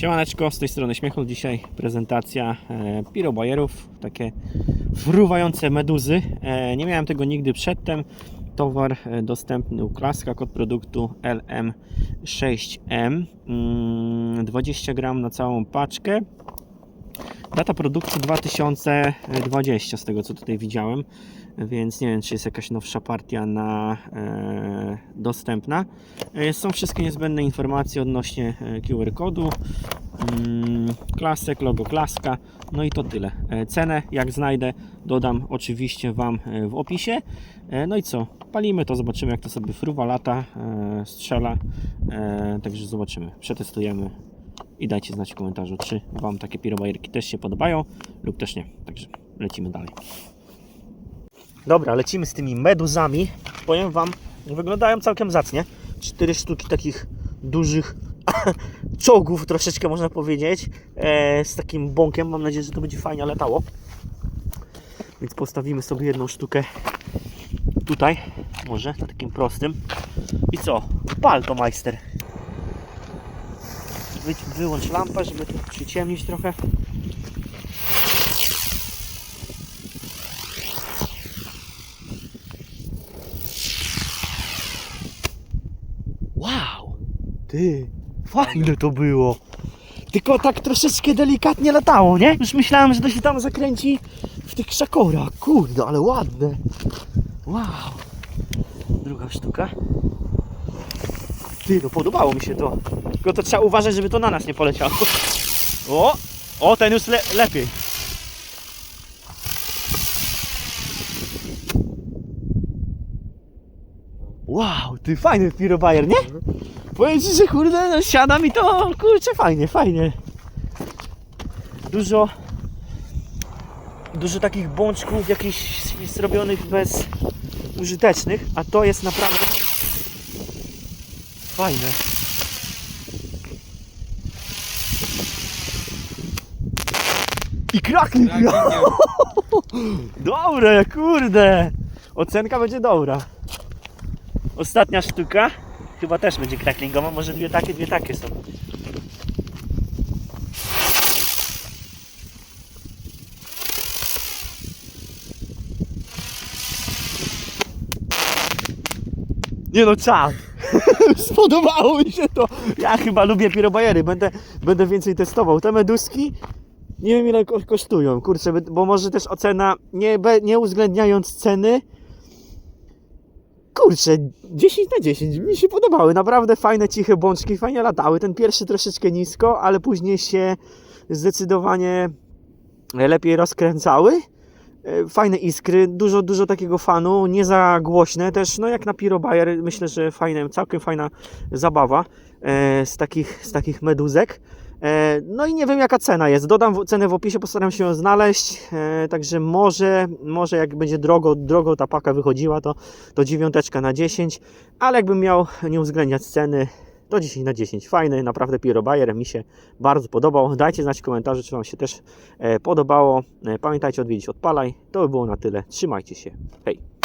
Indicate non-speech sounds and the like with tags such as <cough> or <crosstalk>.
Siemaneczko, z tej strony Śmiechol. Dzisiaj prezentacja e, pirobajerów, takie fruwające meduzy. E, nie miałem tego nigdy przedtem. Towar e, dostępny u Klaska, kod produktu LM6M. Mm, 20 gram na całą paczkę. Data produkcji 2020, z tego co tutaj widziałem, więc nie wiem, czy jest jakaś nowsza partia na, e, dostępna. E, są wszystkie niezbędne informacje odnośnie e, QR kodu, mm, klasek, logo klaska, no i to tyle. E, cenę, jak znajdę, dodam oczywiście Wam w opisie. No i co? Palimy to, zobaczymy jak to sobie fruwa, lata, strzela, także zobaczymy, przetestujemy i dajcie znać w komentarzu, czy Wam takie pirobajerki też się podobają lub też nie. Także lecimy dalej. Dobra, lecimy z tymi meduzami. Powiem Wam, wyglądają całkiem zacnie. Cztery sztuki takich dużych <coughs> czołgów, troszeczkę można powiedzieć, e, z takim bąkiem. Mam nadzieję, że to będzie fajnie latało. Więc postawimy sobie jedną sztukę tutaj, może na takim prostym. I co? Pal to majster. Wy, wyłącz lampę, żeby tu przyciemnić trochę. Wow! Ty, fajne to było. Tylko tak troszeczkę delikatnie latało, nie? Już myślałem, że to się tam zakręci w tych krzakorach. Kurde, ale ładne. Wow. Druga sztuka. Ty, no podobało mi się to. Tylko to trzeba uważać, żeby to na nas nie poleciało. O! O, ten już le lepiej. Wow, ty fajny pirobajer, nie? Powiem ci, że kurde, no siada mi to, kurczę, fajnie, fajnie. Dużo, dużo takich bączków jakichś zrobionych bez użytecznych, a to jest naprawdę fajne. I kraknik. <laughs> Dobre, kurde. Ocenka będzie dobra. Ostatnia sztuka. Chyba też będzie kraklingowa. Może dwie takie, dwie takie są. Nie no, czad. <laughs> Spodobało mi się to. Ja chyba lubię pirobajery. Będę, będę więcej testował. Te meduski nie wiem ile ko- kosztują. Kurczę, bo może też ocena, nie, nie uwzględniając ceny, Kurczę, 10 na 10. Mi się podobały. Naprawdę fajne, ciche bączki, fajnie latały. Ten pierwszy troszeczkę nisko, ale później się zdecydowanie lepiej rozkręcały. E, Fajne iskry, dużo, dużo takiego fanu, nie za głośne też, no jak na Pirobayer, myślę, że fajne, całkiem fajna zabawa e, z takich, z takich meduzek. E, No i nie wiem jaka cena jest. Dodam cenę w opisie, postaram się ją znaleźć. E, Także może, może jak będzie drogo, drogo ta paka wychodziła, to, to dziewiąteczka na 10. Ale jakbym miał nie uwzględniać ceny, to 10 na 10. Fajny, naprawdę Piero Bayer mi się bardzo podobał. Dajcie znać w komentarzu, czy Wam się też e, podobało. Pamiętajcie odwiedzić Odpalaj. To by było na tyle. Trzymajcie się. Hej!